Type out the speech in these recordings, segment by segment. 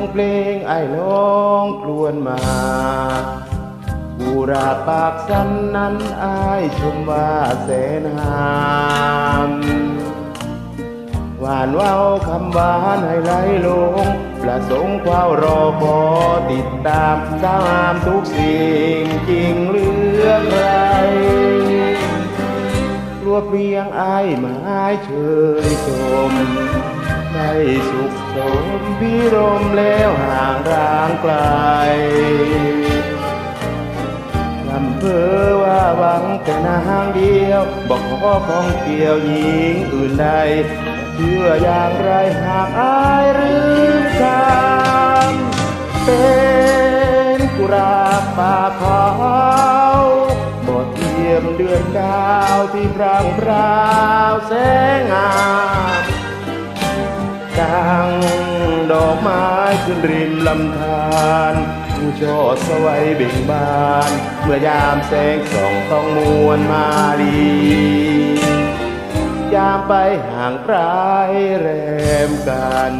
งเพลงไอ้น้องครวนมาบูราปากสันนั้นอายชมว่าแสนหามหวานว้าคำหวานให้ไหลลง ประสงค์ความรอขอติดตามสามทุกสิ่งจริงเหลือใครรวบเรียงไอ้ไม้เชยชมได้สุขสม พิรมแล้วห่างร้างไกลลำเพอว่าหวังแต่นางเดียว บอกขอของเกี่ยวหญิงอื่นใด เชื่ออย่างไรหากอายหรือคำเป็นกุราบป่าเขาบทเทียมเดือนดาวที่พรางพราวแสงงาม ดังดอกไม้ขึ้นริมลำธารผู้ช่อสวัยเบ่งบาน เมื่อยามแสงส่องต้องมวลมาลียามไปห่างไกลแรมกัน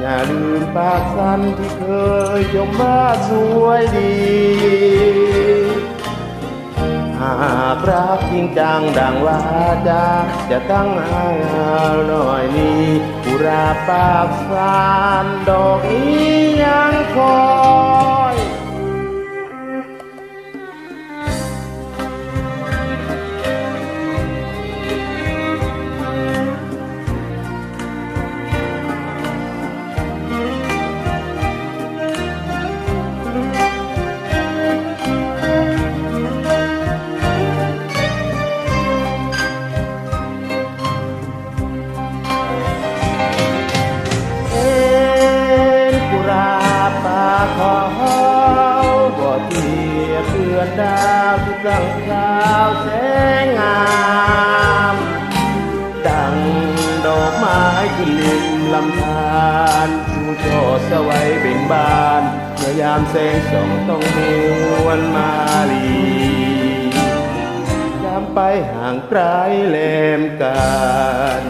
อย่าลืมปากสันที่เคยชมว่าสวยดี งจังดังวาจาจะตั้งหาหน่อยนี้กุราปากสานดอกนี้ยังคงาวที่กลางราวแสงงาม ดังดอกไม้ขึ้นริมลำธารชูช่อสวัยเบ่งบานเมื่อยามแสงส่องต้องมวนมาลียามไปห่างไกลแลมกัน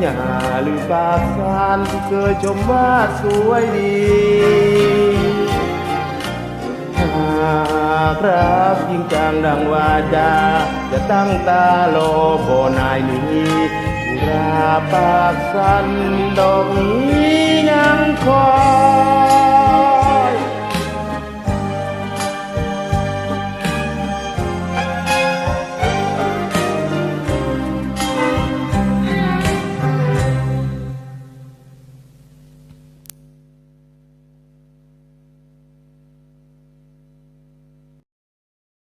อย่าลืมปากสานที่เคยชมว่าสวยดีากรักยิ่งจังดังวาจา จะตั้งตาโลโคนายนี้ราปากสันดอกนี้ยังคอย